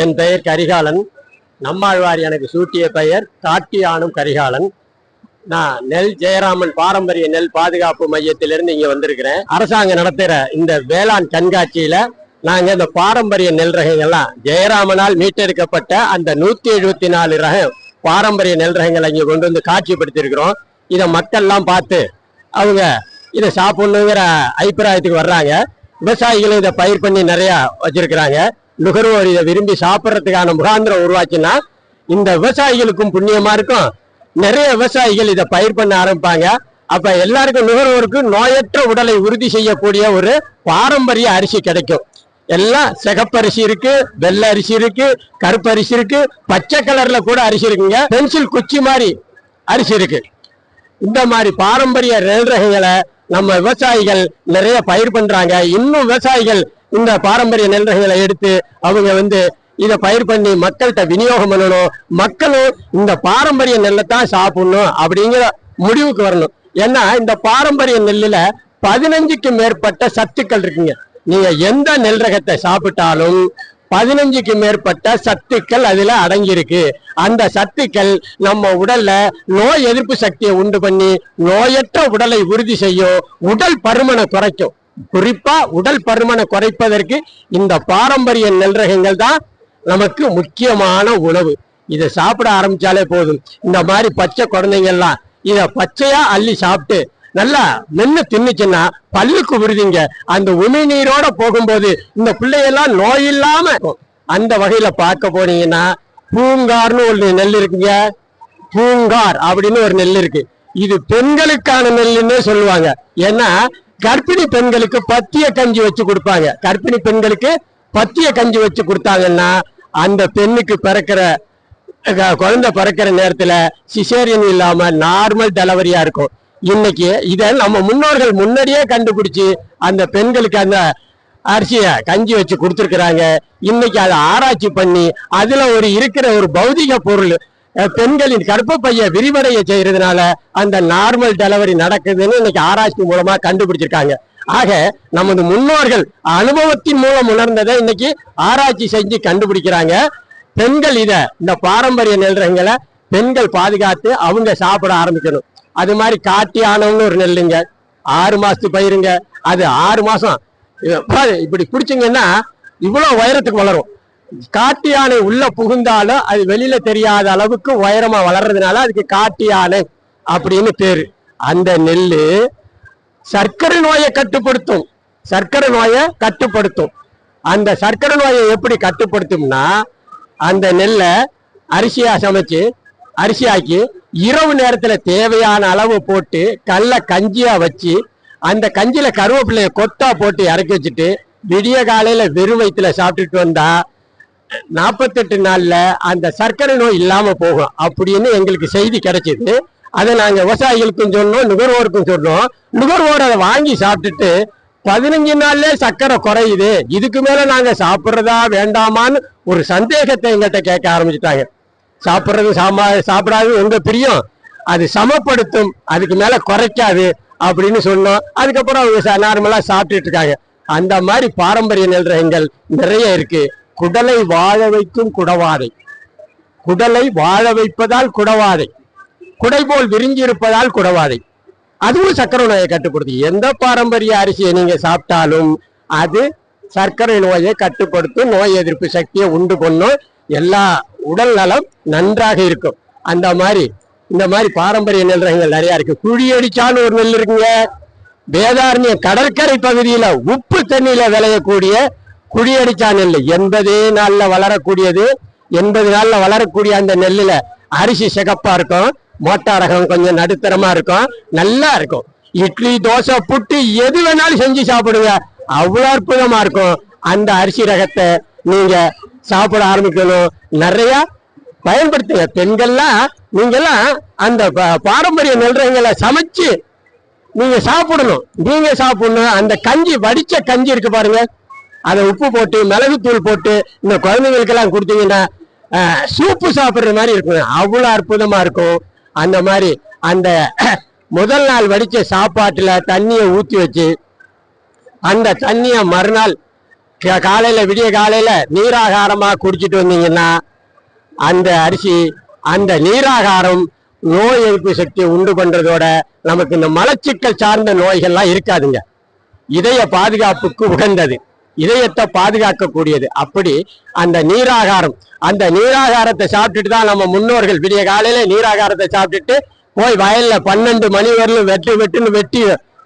என் பெயர் கரிகாலன். நம்மாழ்வார் எனக்கு சூட்டிய பெயர் காட்டியானும் கரிகாலன். நான் நெல் ஜெயராமன் பாரம்பரிய நெல் பாதுகாப்பு மையத்திலிருந்து இங்க வந்திருக்கிறேன். அரசாங்கம் நடத்துகிற இந்த வேளாண் கண்காட்சியில நாங்க இந்த பாரம்பரிய நெல் ரகங்கள்லாம் ஜெயராமனால் மீட்டெடுக்கப்பட்ட அந்த நூத்தி எழுபத்தி நாலு ரகம் பாரம்பரிய நெல் ரகங்களை இங்க கொண்டு வந்து காட்சிப்படுத்தியிருக்கிறோம். இதை மக்கள்லாம் பார்த்து அவங்க இதை சாப்பிடணுங்கிற அபிப்பிராயத்துக்கு வர்றாங்க. விவசாயிகளும் இதை பயிர் பண்ணி நிறையா வச்சிருக்கிறாங்க. நுகர்வோர் இதை விரும்பி சாப்பிட்றதுக்கான முகாந்திரம் உருவாச்சுன்னா இந்த விவசாயிகளுக்கும் புண்ணியமா இருக்கும். நிறைய விவசாயிகள் இதை பயிர் பண்ண ஆரம்பிப்பாங்க. அப்ப எல்லாருக்கும் நுகர்வோருக்கும் நோயற்ற உடலை உறுதி செய்யக்கூடிய ஒரு பாரம்பரிய அரிசி கிடைக்கும். எல்லாம் சிகப்பரிசி இருக்கு வெள்ளை அரிசி இருக்கு கருப்பு அரிசி இருக்கு பச்சை கலர்ல கூட அரிசி இருக்குங்க. பென்சில் குச்சி மாதிரி அரிசி இருக்கு. இந்த மாதிரி பாரம்பரிய நெல் ரகங்களை நம்ம விவசாயிகள் நிறைய பயிர் பண்றாங்க. இன்னும் விவசாயிகள் இந்த பாரம்பரிய நெல் ரகங்களை எடுத்து அவங்க வந்து இதை பயிர் பண்ணி மக்கள்கிட்ட விநியோகம் பண்ணணும். மக்களும் இந்த பாரம்பரிய நெல்லை தான் சாப்பிடணும் அப்படிங்கிற முடிவுக்கு வரணும். ஏன்னா இந்த பாரம்பரிய நெல்லில் பதினஞ்சுக்கு மேற்பட்ட சத்துக்கள் இருக்குங்க. நீங்க எந்த நெல் ரகத்தை சாப்பிட்டாலும் பதினஞ்சுக்கு மேற்பட்ட சத்துக்கள் அதுல அடங்கியிருக்கு. அந்த சத்துக்கள் நம்ம உடல்ல நோய் எதிர்ப்பு சக்தியை உண்டு பண்ணி நோயற்ற உடலை உறுதி செய்யும் உடல் பருமனை குறைக்கும். குறிப்பா உடல் பருமனை குறைப்பதற்கு இந்த பாரம்பரிய நெல் ரகங்கள் தான் நமக்கு முக்கியமான உணவு. இதை சாப்பிட ஆரம்பிச்சாலே போதும். இந்த மாதிரி பச்சை குழந்தைங்க எல்லாம் இத பச்சையா அள்ளி சாப்பிட்டு நல்லா மென்னு தின்னுச்சுன்னா பல்லுக்கு விடுதிங்க. அந்த உமிழ்நீரோட போகும்போது இந்த பிள்ளையெல்லாம் நோய் இல்லாம இருக்கும். அந்த வகையில பார்க்க போனீங்கன்னா பூங்கார்னு ஒரு நெல் இருக்குங்க. பூங்கார் அப்படின்னு ஒரு நெல் இருக்கு. இது பெண்களுக்கான நெல்லுன்னே சொல்லுவாங்க. ஏன்னா கர்ப்பிணி பெண்களுக்கு பத்திய கஞ்சி வச்சு கொடுப்பாங்க. கர்ப்பிணி பெண்களுக்கு பத்திய கஞ்சி வச்சு கொடுத்தாங்கன்னா அந்த பெண்ணுக்கு பிறக்கிற க- குழந்தை பிறக்கிற நேரத்துல சிசேரியன் இல்லாம நார்மல் டெலிவரியா இருக்கும். இன்னைக்கு இதை நம்ம முன்னோர்கள் முன்னாடியே கண்டுபிடிச்சு அந்த பெண்களுக்கு அந்த அரிசிய கஞ்சி வச்சு கொடுத்துருக்குறாங்க. இன்னைக்கு அதை ஆராய்ச்சி பண்ணி அதுல ஒரு இருக்கிற ஒரு பௌதிக பொருள் பெண்களின் பெண்களின் பைய விரிவடைய செய்யறதுனால அந்த நார்மல் டெலிவரி நடக்குதுன்னு இன்னைக்கு ஆராய்ச்சி மூலமா கண்டுபிடிச்சிருக்காங்க. ஆக நமது முன்னோர்கள் அனுபவத்தின் மூலம் உணர்ந்ததை இன்னைக்கு ஆராய்ச்சி செஞ்சு கண்டுபிடிக்கிறாங்க. பெண்கள் இத இந்த பாரம்பரிய நெல்றங்களை பெண்கள் பாதுகாத்து அவங்க சாப்பிட ஆரம்பிக்கணும். அது மாதிரி காட்டி ஆனவங்க ஒரு நெல்லுங்க. ஆறு மாசத்து பயிருங்க. அது ஆறு மாசம். இப்படி பிடிச்சிங்கன்னா இவ்வளவு உயரத்துக்கு வளரும். காட்டு யானை உள்ள புகுந்தாலும் அது வெளியில தெரியாத அளவுக்கு உயரமா வளர்றதுனால அதுக்கு காட்டு யானை அப்படின்னு பேரு. அந்த நெல்லு சர்க்கரை நோயை கட்டுப்படுத்தும். சர்க்கரை நோயை கட்டுப்படுத்தும். அந்த சர்க்கரை நோயை எப்படி கட்டுப்படுத்தும்னா அந்த நெல்லை அரிசியா சமைச்சு அரிசியாக்கி இரவு நேரத்துல தேவையான அளவு போட்டு கல்ல கஞ்சியா வச்சு அந்த கஞ்சியில கருவேப்பிலைய கொத்தா போட்டு இறக்கி வச்சுட்டு விடிய காலையில வெறும் வயிற்றுல சாப்பிட்டுட்டு வந்தா நாற்பத்தெட்டு நாள்ல அந்த சர்க்கரை நோய் இல்லாம போகும் அப்படின்னு எங்களுக்கு செய்தி கிடைச்சது. அதை நாங்க விவசாயிகளுக்கும் சொன்னோம் நுகர்வோருக்கும் சொன்னோம். நுகர்வோர் அதை வாங்கி சாப்பிட்டுட்டு பதினஞ்சு நாள்ல சர்க்கரை குறையுது. இதுக்கு மேல நாங்க சாப்பிட்றதா வேண்டாமான்னு ஒரு சந்தேகத்தை எங்கள்கிட்ட கேட்க ஆரம்பிச்சுட்டாங்க. சாப்பிட்றது சாமா சாப்பிடாது உங்க பிரியம். அது சமப்படுத்தும் அதுக்கு மேல குறைக்காது அப்படின்னு சொன்னோம். அதுக்கப்புறம் அவங்க நார்மலா சாப்பிட்டுட்டு இருக்காங்க. அந்த மாதிரி பாரம்பரிய நெல் ரகங்கள் நிறைய இருக்கு. குடலை வாழ வைக்கும் குடவாதை குடலை வாழ வைப்பதால் குடவாதை குடை போல் விரிஞ்சிருப்பதால் குடவாதை அதுவும் சர்க்கரை நோயை கட்டுப்படுத்தி எந்த பாரம்பரிய அரிசியை நீங்க சாப்பிட்டாலும் அது சர்க்கரை நோயை கட்டுப்படுத்தும் நோய் எதிர்ப்பு சக்தியை உண்டு பண்ணும். எல்லா உடல் நலம் நன்றாக இருக்கும். அந்த மாதிரி இந்த மாதிரி பாரம்பரிய நெல் ரகங்கள் நிறைய இருக்கு. குழியடிச்சான்னு ஒரு நெல் இருக்குங்க. வேதாரண்ய கடற்கரை பகுதியில உப்பு தண்ணியில விளையக்கூடிய குழியடிச்சா நெல் எண்பதே நாள்ல வளரக்கூடியது. எண்பது நாள்ல வளரக்கூடிய அந்த நெல்லுல அரிசி சிகப்பா இருக்கும். மோட்டா ரகம் கொஞ்சம் நடுத்தரமா இருக்கும். நல்லா இருக்கும். இட்லி தோசை புட்டு எது வேணாலும் செஞ்சு சாப்பிடுங்க. அவ்வளோ அற்புதமா இருக்கும். அந்த அரிசி ரகத்தை நீங்க சாப்பிட ஆரம்பிக்கணும். நிறைய பயன்படுத்துங்க. பெண்கள்லாம் நீங்கெல்லாம் அந்த பாரம்பரிய நெல்றங்களை சமைச்சு நீங்க சாப்பிடணும். நீங்க சாப்பிடணும். அந்த கஞ்சி வடிச்ச கஞ்சி இருக்கு பாருங்க. அதை உப்பு போட்டு மிளகுத்தூள் போட்டு இந்த குழந்தைங்களுக்கெல்லாம் கொடுத்தீங்கன்னா சூப்பு சாப்பிட்ற மாதிரி இருக்கும். அவ்வளோ அற்புதமாக இருக்கும். அந்த மாதிரி அந்த முதல் நாள் வடித்த சாப்பாட்டில் தண்ணியை ஊற்றி வச்சு அந்த தண்ணியை மறுநாள் காலையில் விடிய காலையில் நீராகாரமாக குடிச்சிட்டு வந்தீங்கன்னா அந்த அரிசி அந்த நீராகாரம் நோய் எதிர்ப்பு சக்தியை உண்டு பண்ணுறதோட நமக்கு இந்த மலச்சிக்கல் சார்ந்த நோய்கள்லாம் இருக்காதுங்க. இதய பாதுகாப்புக்கு உகந்தது. இதயத்தை பாதுகாக்கக்கூடியது. அப்படி அந்த நீராகாரம் அந்த நீராகாரத்தை சாப்பிட்டுட்டு தான் நம்ம முன்னோர்கள் விடிய காலையில நீராகாரத்தை சாப்பிட்டுட்டு போய் வயல்ல பன்னெண்டு மணி வரலும் வெட்டு வெட்டுன்னு வெட்டி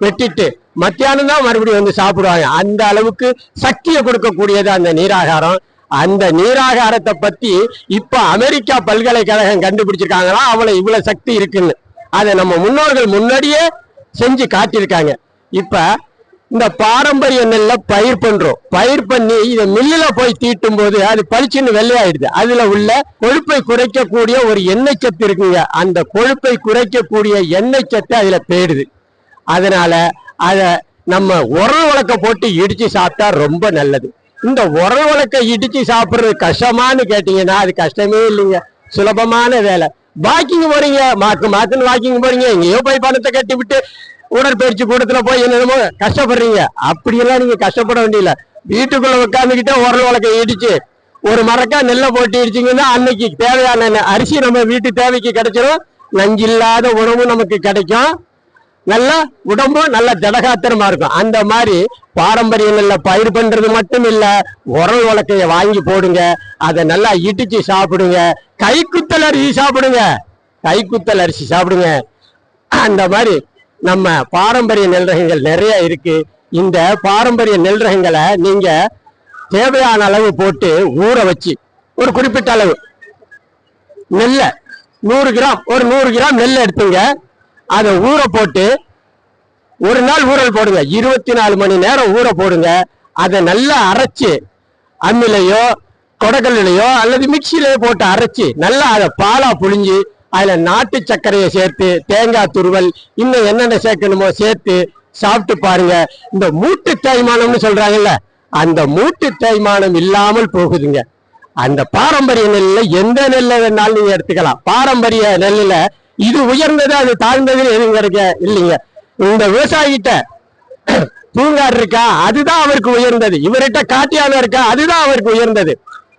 வெட்டிட்டு மத்தியானம் தான் மறுபடியும் வந்து சாப்பிடுவாங்க. அந்த அளவுக்கு சக்தியை கொடுக்கக்கூடியது அந்த நீராகாரம். அந்த நீராகாரத்தை பத்தி இப்ப அமெரிக்கா பல்கலைக்கழகம் கண்டுபிடிச்சிருக்காங்களா? அவ்வளவு இவ்வளவு சக்தி இருக்குன்னு. அதை நம்ம முன்னோர்கள் முன்னாடியே செஞ்சு காட்டியிருக்காங்க. இப்ப இந்த பாரம்பரிய நெல்லை பயிர் பண்றோம். பயிர் பண்ணி இதை மில்லுல போய் தீட்டும் போது அது பளிச்சுன்னு வெள்ளையாயிடுது. அதுல உள்ள கொழுப்பை குறைக்கக்கூடிய ஒரு எண்ணெய் சத்து இருக்குங்க. அந்த கொழுப்பை குறைக்கக்கூடிய எண்ணெய் சத்து அதுல போயிடுது அதனால அத நம்ம உரல் வழக்க போட்டு இடிச்சு சாப்பிட்டா ரொம்ப நல்லது. இந்த உரல் வழக்க இடிச்சு சாப்பிடுறது கஷ்டமான்னு கேட்டீங்கன்னா அது கஷ்டமே இல்லைங்க. சுலபமான வேலை. வாக்கிங் போறீங்க மாக்கு மாக்குன்னு வாக்கிங் போறீங்க எங்கேயோ போய் பணத்தை கட்டி விட்டு உடற்பயிற்சி கூடத்துல போய் என்னென்னமோ கஷ்டப்படுறீங்க. அப்படியெல்லாம் நீங்க கஷ்டப்பட வேண்டியதில்ல. வீட்டுக்குள்ள உட்காந்துக்கிட்டே உரல் வழக்க இடிச்சு ஒரு மரக்கா நெல்லை போட்டு இடிச்சிங்கன்னா அன்னைக்கு தேவையான அரிசி நம்ம வீட்டு தேவைக்கு கிடைச்சிடும் நஞ்சில்லாத உணவும் நமக்கு கிடைக்கும். நல்ல உடம்பும் நல்ல திடகாத்திரமா இருக்கும். அந்த மாதிரி பாரம்பரிய நெல்ல பயிர் பண்றது மட்டும் இல்ல உரல் உலக்கைய வாங்கி போடுங்க. அதை நல்லா இடிச்சு சாப்பிடுங்க. கைக்குத்தல் அரிசி சாப்பிடுங்க. கைக்குத்தல் அரிசி சாப்பிடுங்க. அந்த மாதிரி நம்ம பாரம்பரிய நெல் ரகங்கள் நிறைய இருக்கு. இந்த பாரம்பரிய நெல் ரகங்களை நீங்க தேவையான அளவு போட்டு ஊற வச்சு ஒரு குறிப்பிட்ட அளவு நெல்ல நூறு கிராம் ஒரு நூறு கிராம் நெல் எடுத்துங்க. அதை ஊற போட்டு ஒரு நாள் ஊறல் போடுங்க. இருபத்தி நாலு மணி நேரம் ஊற போடுங்க. அதை நல்லா அரைச்சு அம்மிலையோ கொடக்கல்லையோ அல்லது மிக்சியிலையோ போட்டு அரைச்சு நல்லா அதை பாலா புழிஞ்சு அதில் நாட்டு சர்க்கரையை சேர்த்து தேங்காய் துருவல் இன்னும் என்னென்ன சேர்க்கணுமோ சேர்த்து சாப்பிட்டு பாருங்க. இந்த மூட்டு தேய்மானம்னு சொல்றாங்கல்ல அந்த மூட்டு தேய்மானம் இல்லாமல் போகுதுங்க. அந்த பாரம்பரிய நெல்ல எந்த நெல்லை வேணாலும் நீங்க எடுத்துக்கலாம். பாரம்பரிய நெல்லுல இது உயர்ந்தது அது தாழ்ந்தது எதுவும் கிடைக்க இல்லைங்க. இந்த விவசாயிகிட்ட பூங்காடு இருக்கா அதுதான் அவருக்கு உயர்ந்தது. இவர்கிட்ட காட்டியான இருக்கா அதுதான் அவருக்கு உயர்ந்தது.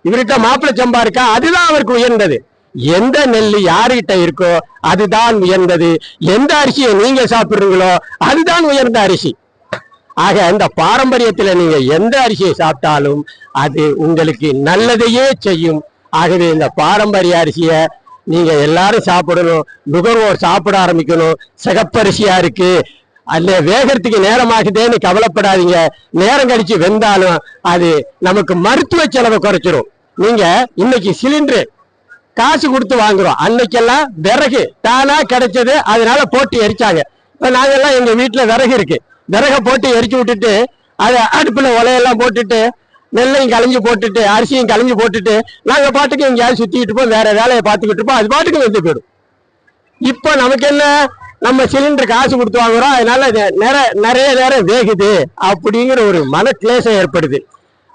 இவர்கிட்ட மாப்பிள சம்பா இருக்கா அதுதான் அவருக்கு உயர்ந்தது. எந்த நெல் யார்கிட்ட இருக்கோ அதுதான் உயர்ந்தது. எந்த அரிசியை நீங்க சாப்பிடுறீங்களோ அதுதான் உயர்ந்த அரிசி. ஆக இந்த பாரம்பரியத்துல நீங்க எந்த அரிசியை சாப்பிட்டாலும் அது உங்களுக்கு நல்லதையே செய்யும். ஆகவே இந்த பாரம்பரிய அரிசியை நீங்க எல்லாரும் சாப்பிடணும். நுகர்வோர் சாப்பிட ஆரம்பிக்கணும். சிகப்பரிசியா இருக்கு. அல்ல வேகத்துக்கு நேரமாகுதேன்னு கவலைப்படாதீங்க. நேரம் கழிச்சு வெந்தாலும் அது நமக்கு மருத்துவ செலவை குறைச்சிரும். நீங்க இன்னைக்கு சிலிண்டர் காசு கொடுத்து வாங்குறோம். அன்னைக்கெல்லாம் விறகு தானா கிடைச்சது. அதனால போட்டு எரிச்சாங்க. இப்ப நாங்கெல்லாம் எங்க வீட்டுல விறகு இருக்கு. விறக போட்டு எரிச்சு விட்டுட்டு அதை அடுப்புல உலையெல்லாம் போட்டுட்டு நெல்லையும் களைஞ்சு போட்டுட்டு அரிசியும் களைஞ்சு போட்டுட்டு நாங்க பாட்டுக்கு எங்கேயாவது சுத்திட்டு இருப்போம். வேற வேலையை பார்த்துக்கிட்டு இருப்போம். அது பாட்டுக்கு வந்து போயிடும். இப்போ நமக்கு என்ன? நம்ம சிலிண்டர் காசு கொடுத்து வாங்குறோம். அதனால நிறைய நிறைய நேரம் வேகுது அப்படிங்கிற ஒரு மன கிளேசம் ஏற்படுது.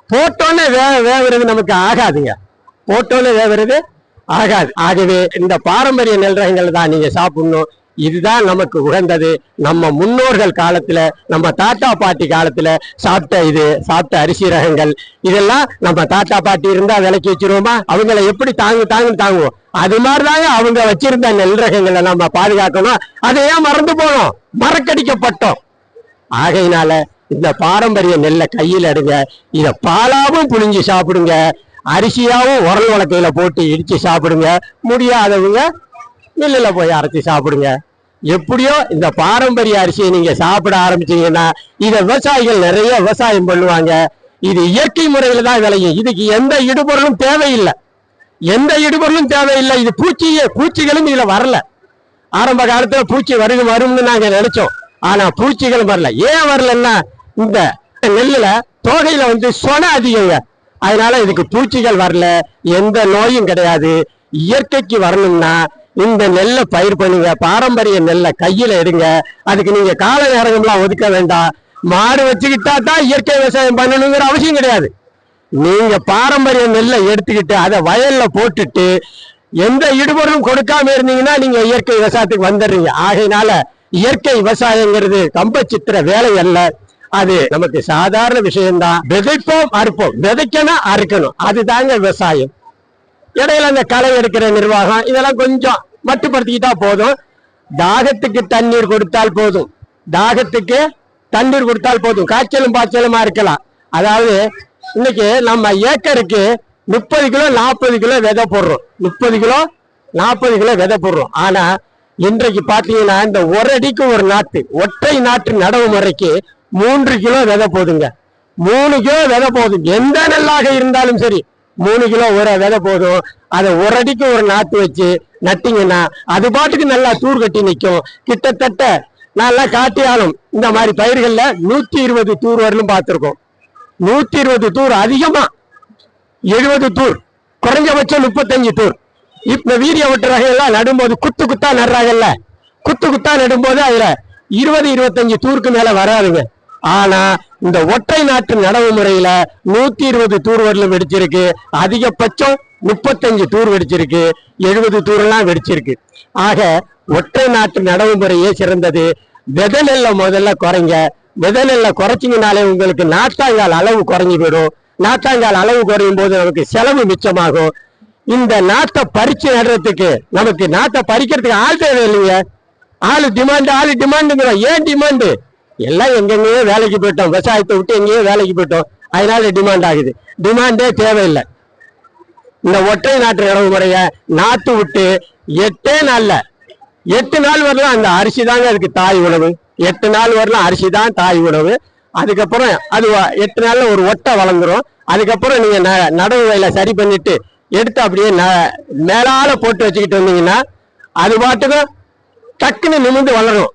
போட்டோன்னே வே வேகிறது நமக்கு ஆகாதுங்க. போட்டோன்னே வேகிறது ஆகாது. ஆகவே இந்த பாரம்பரிய நெல் ரகங்கள் தான் நீங்க சாப்பிடணும். இதுதான் நமக்கு உகந்தது. நம்ம முன்னோர்கள் காலத்துல நம்ம தாத்தா பாட்டி காலத்துல சாப்பிட்ட இது சாப்பிட்ட அரிசி ரகங்கள் இதெல்லாம் நம்ம தாத்தா பாட்டி இருந்தா விலைக்கு வச்சிருவோமா? அவங்கள எப்படி தாங்கு தாங்கு தாங்குவோம். அது மாதிரிதாங்க அவங்க வச்சிருந்த நெல் ரகங்களை நம்ம பாதுகாக்கணும். அதை ஏன் மறந்து போனோம்? மறக்கடிக்கப்பட்டோம். ஆகையினால இந்த பாரம்பரிய நெல்லை கையில் எடுங்க. இதை பாலாவும் புழிஞ்சு சாப்பிடுங்க. அரிசியாவும் உரல் வழக்கையில போட்டு இடித்து சாப்பிடுங்க. முடியாதவங்க மில்லில் போய் அரைச்சி சாப்பிடுங்க. எப்படியோ இந்த பாரம்பரிய அரிசியை நீங்கள் சாப்பிட ஆரம்பிச்சீங்கன்னா இதை விவசாயிகள் நிறைய விவசாயம் பண்ணுவாங்க. இது இயற்கை முறையில் தான் விளையும். இதுக்கு எந்த இடுபொருளும் தேவையில்லை. எந்த இடுபொருளும் தேவையில்லை. இது பூச்சியே பூச்சிகளும் இதில் வரல. ஆரம்ப காலத்தில் பூச்சி வருது வரும்னு நாங்கள் நினைச்சோம். ஆனால் பூச்சிகளும் வரல. ஏன் வரலன்னா இந்த நெல்லில் தோகையில் வந்து சொன அதிகங்க. அதனால இதுக்கு பூச்சிகள் வரல எந்த நோயும் கிடையாது. இயற்கைக்கு வரணும்னா இந்த நெல்லை பயிர் பண்ணுங்க பாரம்பரிய நெல்லை கையில எடுங்க. அதுக்கு நீங்க கால நேரங்கள்லாம் ஒதுக்க வேண்டாம். மாடு வச்சுக்கிட்டா தான் இயற்கை விவசாயம் பண்ணணுங்கிற அவசியம் கிடையாது. நீங்க பாரம்பரிய நெல்லை எடுத்துக்கிட்டு அதை வயல்ல போட்டுட்டு எந்த இடுபொருளும் கொடுக்காம இருந்தீங்கன்னா நீங்க இயற்கை விவசாயத்துக்கு வந்துடுறீங்க. ஆகையினால இயற்கை விவசாயங்கிறது கம்பச்சித்திர வேலை அல்ல. அது நமக்கு சாதாரண விஷயம்தான். விதைப்போம் அறுப்போம். விதைக்கணும் அறுக்கணும். அதுதாங்க விவசாயம். இடையில அந்த களை எடுக்கிற நிர்வாகம் இதெல்லாம் கொஞ்சம் மட்டுப்படுத்திக்கிட்டா போதும். தாகத்துக்கு தண்ணீர் கொடுத்தால் போதும். தாகத்துக்கு தண்ணீர் கொடுத்தால் போதும். காய்ச்சலும் பாய்ச்சலுமா இருக்கலாம். அதாவது இன்னைக்கு நம்ம ஏக்கருக்கு முப்பது கிலோ நாற்பது கிலோ விதை போடுறோம். முப்பது கிலோ நாற்பது கிலோ விதை போடுறோம். ஆனா இன்றைக்கு பாத்தீங்கன்னா இந்த ஒரு அடிக்கு ஒரு நாட்டு ஒற்றை நாட்டு நடவு முறைக்கு மூன்று கிலோ விதை போதுங்க. மூணு கிலோ விதை போதும். எந்த நெல்லாக இருந்தாலும் சரி மூணு கிலோ ஒரு விதை போதும். அதை ஒரு அடிக்கு ஒரு நாத்து வச்சு நட்டிங்கன்னா அது பாட்டுக்கு நல்லா தூர் கட்டி நிற்கும் கிட்டத்தட்ட நல்லா காட்டியாலும் இந்த மாதிரி பயிர்களில் நூற்றி இருபது தூர் வரலும் பார்த்துருக்கோம். நூற்றி இருபது தூர் அதிகமாக எழுபது தூர். குறைஞ்சபட்சம் முப்பத்தஞ்சு தூர். இப்போ வீரிய ஒட்டு ரகையெல்லாம் நடும்போது குத்து குத்தா நடுறாங்கல்ல. குத்து குத்தா நடும்போது அதில் இருபது இருபத்தஞ்சு தூருக்கு மேலே வராதுங்க. ஆனா இந்த ஒற்றை நாட்டு நடவு முறையில நூத்தி இருபது தூர் வரலும் வெடிச்சிருக்கு. அதிகபட்சம் முப்பத்தஞ்சு தூர் வெடிச்சிருக்கு. எழுபது தூரெல்லாம் வெடிச்சிருக்கு. ஆக ஒற்றை நாட்டு நடவு முறையே சிறந்தது. விதை நெல்லை முதல்ல குறைங்க. விதை நெல்லை குறைச்சிங்கனாலே உங்களுக்கு நாட்டாங்கால் அளவு குறைஞ்சி போயிடும். நாட்டாங்கால் அளவு குறையும் போது நமக்கு செலவு மிச்சமாகும். இந்த நாட்டை பறிச்சு நடுறதுக்கு நமக்கு நாட்டை பறிக்கிறதுக்கு ஆள் தேவை இல்லைங்க ஆளு டிமாண்ட் ஆளு டிமாண்டுங்கிறோம் ஏன் டிமாண்டு எல்லாம் எங்கெங்கேயோ வேலைக்கு போயிட்டோம். விவசாயத்தை விட்டு எங்கேயோ வேலைக்கு போயிட்டோம். அதனால டிமாண்ட் ஆகுது. டிமாண்டே தேவையில்லை. இந்த ஒற்றை நாட்டு நடவு முறைய நாத்து விட்டு எட்டே நாள்ல எட்டு நாள் வரலாம். அந்த அரிசி தாங்க அதுக்கு தாய் உணவு. எட்டு நாள் வரலாம். அரிசி தான் தாய் உணவு. அதுக்கப்புறம் அது எட்டு நாள்ல ஒரு ஒட்டை வளர்ந்துரும். அதுக்கப்புறம் நீங்க ந- நடவு வயல சரி பண்ணிட்டு எடுத்து அப்படியே ந- மேலால போட்டு வச்சுக்கிட்டு வந்தீங்கன்னா அது பாட்டுக்கும் டக்குன்னு நிமிந்து வளரும்.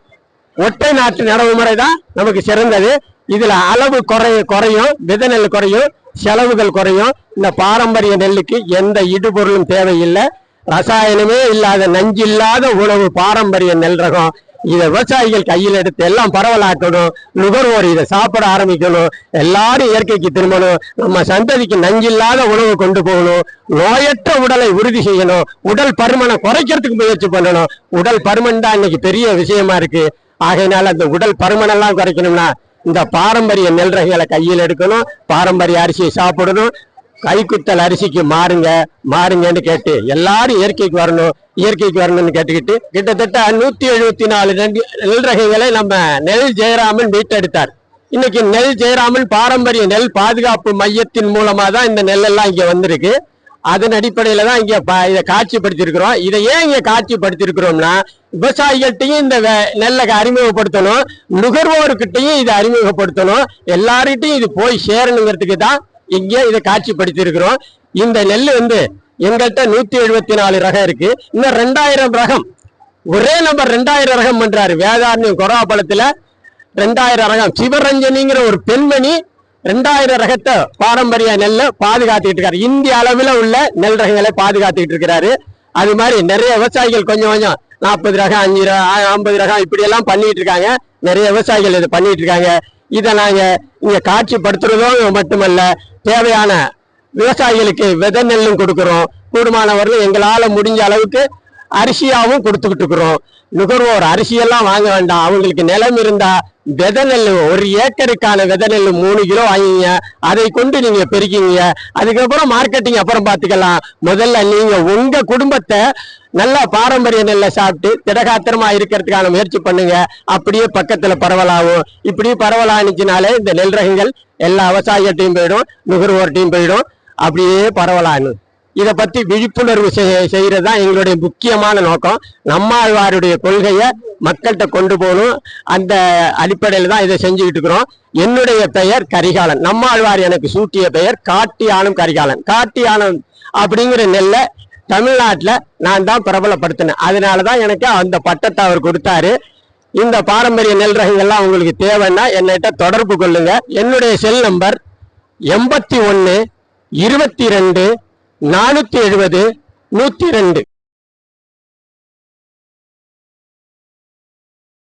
ஒட்டை நாட்டு நடவு முறை தான் நமக்கு சிறந்தது. இதுல அளவு குறை குறையும் விதை நெல் குறையும் செலவுகள் குறையும். இந்த பாரம்பரிய நெல்லுக்கு எந்த இடுபொருளும் தேவையில்லை. ரசாயனமே இல்லாத நஞ்சில்லாத உணவு பாரம்பரிய நெல் ரகம். இதை விவசாயிகள் கையில் எடுத்து எல்லாம் பரவலாக்கணும். நுகர்வோர் இதை சாப்பிட ஆரம்பிக்கணும். எல்லாரும் இயற்கைக்கு திரும்பணும். நம்ம சந்ததிக்கு நஞ்சில்லாத உணவு கொண்டு போகணும். நோயற்ற உடலை உறுதி செய்யணும். உடல் பருமனை குறைக்கிறதுக்கு முயற்சி பண்ணணும். உடல் பருமன் தான் இன்னைக்கு பெரிய விஷயமா இருக்கு. ஆகையினால அந்த உடல் பருமன் எல்லாம் குறைக்கணும்னா இந்த பாரம்பரிய நெல் ரகங்களை கையில் எடுக்கணும் பாரம்பரிய அரிசியை சாப்பிடணும் கைக்குத்தல் அரிசிக்கு மாறுங்க மாறுங்கன்னு கேட்டு எல்லாரும் இயற்கைக்கு வரணும் இயற்கைக்கு வரணும்னு கேட்டுக்கிட்டு கிட்டத்தட்ட நூத்தி எழுபத்தி நாலு நெல் நெல் ரகங்களை நம்ம நெல் ஜெயராமன் மீட்டெடுத்தார். இன்னைக்கு நெல் ஜெயராமன் பாரம்பரிய நெல் பாதுகாப்பு மையத்தின் மூலமா தான் இந்த நெல்லெல்லாம் இங்க வந்திருக்கு. அதன் அடிப்படையில தான் இங்க ப- இதை காட்சிப்படுத்திருக்கிறோம் இதை ஏன் இங்க காட்சிப்படுத்திருக்கிறோம்னா விவசாயிகள்கிட்டையும் இந்த வே- நெல்லை அறிமுகப்படுத்தணும். நுகர்வோர்கிட்டையும் இதை அறிமுகப்படுத்தணும். எல்லார்கிட்டையும் இது போய் சேரணுங்கிறதுக்கு தான் இங்கே இதை காட்சிப்படுத்தியிருக்கிறோம். இந்த நெல் வந்து எங்கள்கிட்ட நூத்தி எழுபத்தி நாலு ரகம் இருக்கு. இன்னும் ரெண்டாயிரம் ரகம். ஒரே நம்பர் ரெண்டாயிரம் ரகம் பண்றாரு. வேதாரண்யம் கொராபலத்துல ரெண்டாயிரம் ரகம். சிவரஞ்சனிங்கிற ஒரு பெண்மணி ரெண்டாயிரம் ரகத்தை பாரம்பரிய நெல்லை பாதுகாத்துக்கிட்டு இருக்காரு. இந்திய அளவில் உள்ள நெல் ரகங்களை பாதுகாத்துக்கிட்டு இருக்கிறாரு. அது மாதிரி நிறைய விவசாயிகள் கொஞ்சம் கொஞ்சம் நாற்பது ரகம் அஞ்சு ரகம் ஐம்பது ரகம் இப்படி எல்லாம் பண்ணிட்டு இருக்காங்க. நிறைய விவசாயிகள் இதை பண்ணிட்டு இருக்காங்க. இதை நாங்க இங்க காட்சிப்படுத்துறதும் மட்டுமல்ல தேவையான விவசாயிகளுக்கு விதை நெல்லும் கொடுக்கிறோம். கூடுமானவர்கள் எங்களால முடிஞ்ச அளவுக்கு அரிசியாவும் கொடுத்துக்கிட்டு இருக்கிறோம். நுகர்வோர் அரிசியெல்லாம் வாங்க வேண்டாம். அவங்களுக்கு நிலம் இருந்தா விதை நெல் ஒரு ஏக்கருக்கான விதை நெல் மூணு கிலோ வாங்கிங்க. அதை கொண்டு நீங்க பெருக்கிங்க. அதுக்கப்புறம் மார்க்கெட்டிங் அப்புறம் பார்த்துக்கலாம். முதல்ல நீங்க உங்க குடும்பத்தை நல்லா பாரம்பரிய நெல்லை சாப்பிட்டு திடகாத்திரமா இருக்கிறதுக்கான முயற்சி பண்ணுங்க. அப்படியே பக்கத்துல பரவலாகும். இப்படி பரவலானுச்சுனாலே இந்த நெல் ரகங்கள் எல்லா விவசாயிகள்ட்டையும் போயிடும் நுகர்வோர்ட்டையும் போயிடும். அப்படியே பரவலானு. இதை பத்தி விழிப்புணர்வு செய்யறது தான் எங்களுடைய முக்கியமான நோக்கம். நம்மாழ்வாருடைய கொள்கையை மக்கள்கிட்ட கொண்டு போகணும். அந்த அடிப்படையில் தான் இதை செஞ்சுக்கிட்டு இருக்கிறோம். என்னுடைய பெயர் கரிகாலன். நம்மாழ்வார் எனக்கு சூட்டிய பெயர் காட்டியானும் கரிகாலன். காட்டியானம் அப்படிங்கிற நெல்லை தமிழ்நாட்டில் நான் தான் பிரபலப்படுத்தினேன். அதனால தான் எனக்கு அந்த பட்டத்தை அவர் கொடுத்தாரு. இந்த பாரம்பரிய நெல் ரகங்கள்லாம் உங்களுக்கு தேவைன்னா என்னகிட்ட தொடர்பு கொள்ளுங்க. என்னுடைய செல் நம்பர் எண்பத்தி ஒன்று இருபத்தி ரெண்டு நானூற்றி எழுபது நூற்றி ரெண்டு.